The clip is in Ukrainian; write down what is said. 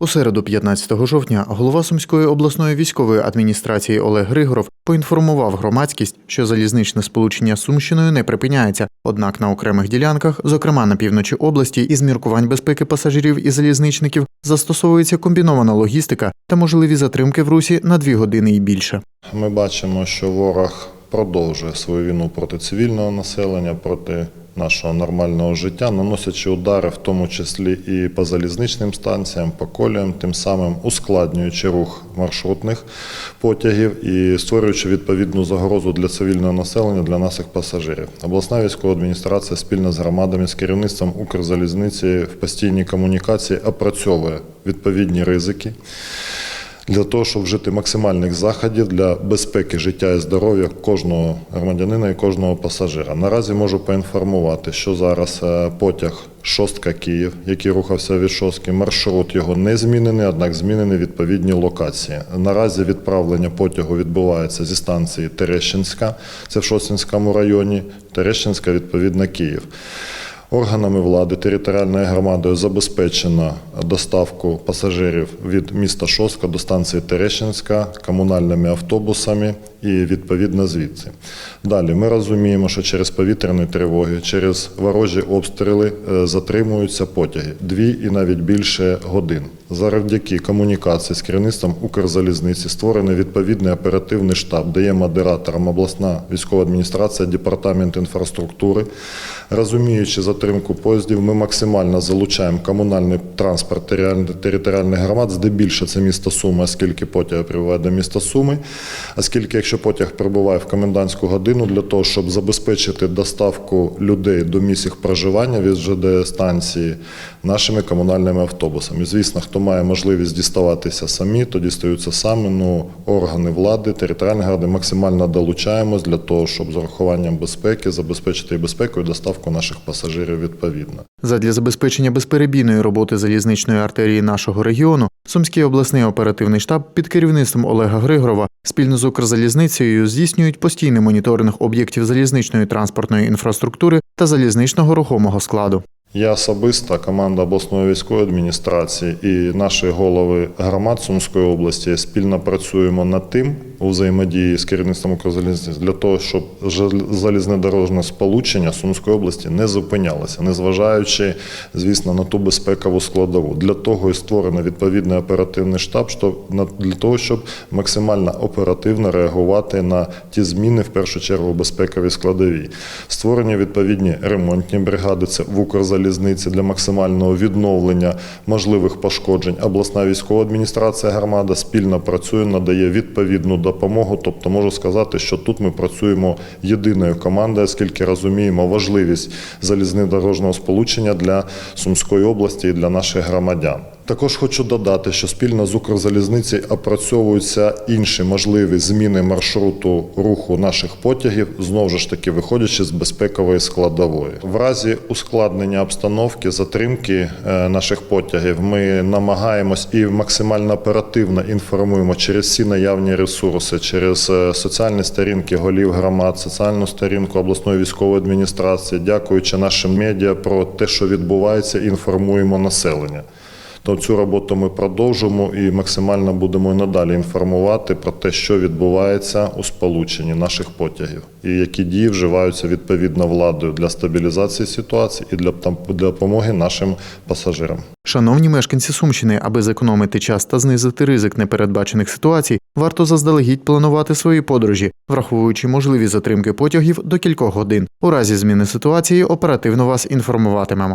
У середу, 15 жовтня, голова Сумської обласної військової адміністрації Олег Григоров поінформував громадськість, що залізничне сполучення з Сумщиною не припиняється. Однак на окремих ділянках, зокрема на півночі області, із міркувань безпеки пасажирів і залізничників, застосовується комбінована логістика та можливі затримки в русі на дві години і більше. Ми бачимо, що ворог продовжує свою війну проти цивільного населення, проти нашого нормального життя, наносячи удари, в тому числі і по залізничним станціям, по коліям, тим самим ускладнюючи рух маршрутних потягів і створюючи відповідну загрозу для цивільного населення, для наших пасажирів. Обласна військова адміністрація спільно з громадами, з керівництвом Укрзалізниці в постійній комунікації опрацьовує відповідні ризики для того, щоб вжити максимальних заходів для безпеки життя і здоров'я кожного громадянина і кожного пасажира. Наразі можу поінформувати, що зараз е, потяг Шостка Київ, який рухався від Шостки, маршрут його не змінений, однак змінені відповідні локації. Наразі відправлення потягу відбувається зі станції Терещинська, це в Шостинському районі, Терещинська, відповідно, Київ. Органами влади територіальною громадою забезпечено доставку пасажирів від міста Шостка до станції Терещинська комунальними автобусами і відповідно звідси. Далі ми розуміємо, що через повітряні тривоги, через ворожі обстріли е, затримуються потяги дві і навіть більше годин. Завдяки комунікації з керівництвом Укрзалізниці створений відповідний оперативний штаб, де є модератором обласна військова адміністрація, департамент інфраструктури. Розуміючи затримку поїздів, ми максимально залучаємо комунальний транспорт територіальних- громад, здебільше це місто Суми, оскільки потяг прибуває до міста Суми. Оскільки, якщо потяг прибуває в комендантську годину, для того, щоб забезпечити доставку людей до місць їх проживання від ЖД станції нашими комунальними автобусами. Звісно, хто має можливість діставатися самі, то дістаються самі. Ну, органи влади, територіальні ради максимально долучаємось для того, щоб з урахуванням безпеки забезпечити і безпеку і доставку наших пасажирів відповідно. Задля забезпечення безперебійної роботи залізничної артерії нашого регіону Сумський обласний оперативний штаб під керівництвом Олега Григорова спільно з Укрзалізницею здійснюють постійний моніторинг об'єктів залізничної транспортної інфраструктури та залізничного рухомого складу. Я особисто, команда обласної військової адміністрації і наші голови громад Сумської області спільно працюємо над тим у взаємодії з керівництвом Укрзалізниці для того, щоб жел- залізнодорожне сполучення Сумської області не зупинялося, незважаючи, звісно, на ту безпекову складову. Для того і створено відповідний оперативний штаб, щоб для того, щоб максимально оперативно реагувати на ті зміни, в першу чергу, у безпековій складовій. Створені відповідні ремонтні бригади. Це в Укрзалізниці для максимального відновлення можливих пошкоджень. Обласна військова адміністрація громада спільно працює, надає відповідну допомогу. Тобто можу сказати, що тут ми працюємо єдиною командою, оскільки розуміємо важливість залізнодорожного сполучення для Сумської області і для наших громадян. Також хочу додати, що спільно з Укрзалізниці опрацьовуються інші можливі зміни маршруту руху наших потягів, знову ж таки виходячи з безпекової складової. В разі ускладнення обстановки, затримки е, наших потягів, ми намагаємось і максимально оперативно інформуємо через всі наявні ресурси, через е, соціальні сторінки голів громад, соціальну сторінку обласної військової адміністрації, дякуючи нашим медіа про те, що відбувається, інформуємо населення. То цю роботу ми продовжимо і максимально будемо і надалі інформувати про те, що відбувається у сполученні наших потягів, і які дії вживаються відповідно владою для стабілізації ситуації і для, допомоги нашим пасажирам. Шановні мешканці Сумщини, аби зекономити час та знизити ризик непередбачених ситуацій, варто заздалегідь планувати свої подорожі, враховуючи можливі затримки потягів до кількох годин. У разі зміни ситуації оперативно вас інформуватимемо.